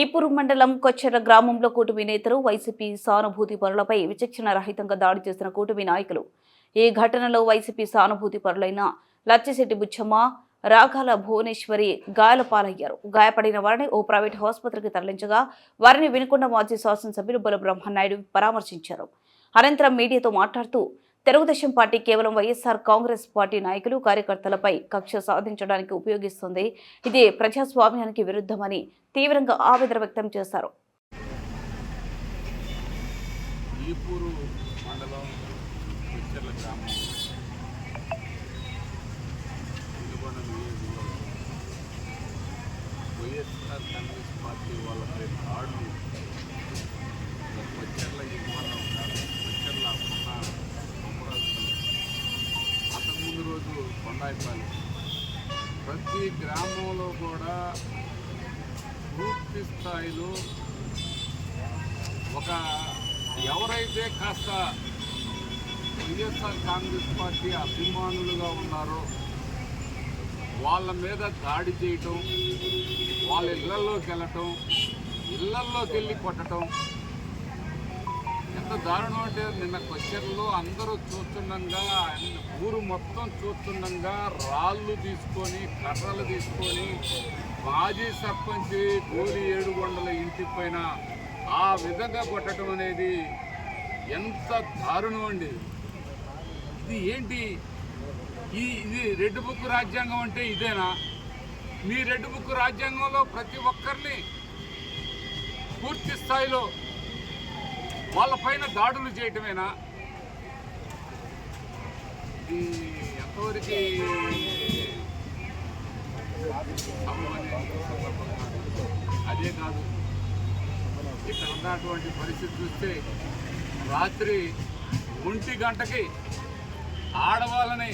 ఈపూరు మండలం కొచ్చెర గ్రామంలో కూటమి నేతలు వైసీపీ సానుభూతి పరులపై విచక్షణ రహితంగా దాడి చేసిన కూటమి నాయకులు. ఈ ఘటనలో వైసీపీ సానుభూతి పరులైన లచ్చిశెట్టి బుచ్చమ్మ రాఘాల భువనేశ్వరి గాయాల పాలయ్యారు గాయపడిన వారిని ఓ ప్రైవేట్ ఆసుపత్రికి తరలించగా వారిని వినుకొండ మాజీ శాసనసభ్యులు బుల బ్రహ్మనాయుడు పరామర్శించారు. అనంతరం మీడియాతో మాట్లాడుతూ తెలుగుదేశం పార్టీ కేవలం వైఎస్ఆర్ కాంగ్రెస్ పార్టీ నాయకులు కార్యకర్తలపై కక్ష సాధించడానికి ఉపయోగిస్తుంది. ఇది ప్రజాస్వామ్యానికి విరుద్ధమని తీవ్రంగా ఆవేదన వ్యక్తం చేశారు. వైఎస్ఆర్ కాంగ్రెస్ పార్టీ వాళ్ళపై దాడులు. ఈరోజు రోజు కొండాయిపాలెం ప్రతి గ్రామంలో కూడా పూర్తి స్థాయిలో ఒక ఎవరైతే కాస్త వైఎస్ఆర్ కాంగ్రెస్ పార్టీ అభిమానులుగా ఉన్నారో వాళ్ళ మీద దాడి చేయటం వాళ్ళ ఇళ్ళలోకి వెళ్ళటం ఇళ్ళల్లోకి వెళ్ళి కొట్టడం ఎంత దారుణం అంటే నిన్న కొచ్చెరలో అందరూ చూస్తుండగా ఊరు మొత్తం చూస్తుండగా రాళ్ళు తీసుకొని కర్రలు తీసుకొని మాజీ సర్పంచ్ గోలి ఏడుగొండల ఇంటి పైన ఆ విధంగా కొట్టడం అనేది ఎంత దారుణం అండి. ఇది ఏంటి? ఈ ఇది రెడ్ బుక్ రాజ్యాంగం అంటే ఇదేనా? మీ రెడ్ బుక్ రాజ్యాంగంలో ప్రతి ఒక్కరిని పూర్తి స్థాయిలో వాళ్ళపైన దాడులు చేయటమేనా? ఇది ఎంతవరకు అదే కాదు. ఇక్కడ ఉన్నటువంటి పరిస్థితి చూస్తే రాత్రి ఒంటి గంటకి ఆడవాళ్ళని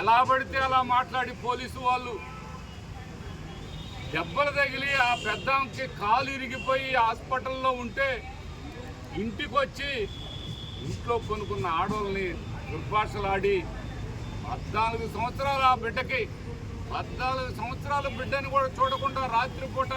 ఎలా పడితే అలా మాట్లాడి పోలీసు వాళ్ళు దెబ్బలు తగిలి ఆ పెద్దాంకి కాలు ఇరిగిపోయి హాస్పిటల్లో ఉంటే ఇంటికి వచ్చి ఇంట్లో కొనుక్కున్న ఆడవాళ్ళని దుర్భాషలాడి పద్నాలుగు సంవత్సరాలు ఆ బిడ్డకి పద్నాలుగు సంవత్సరాల బిడ్డని కూడా చూడకుండా రాత్రిపూట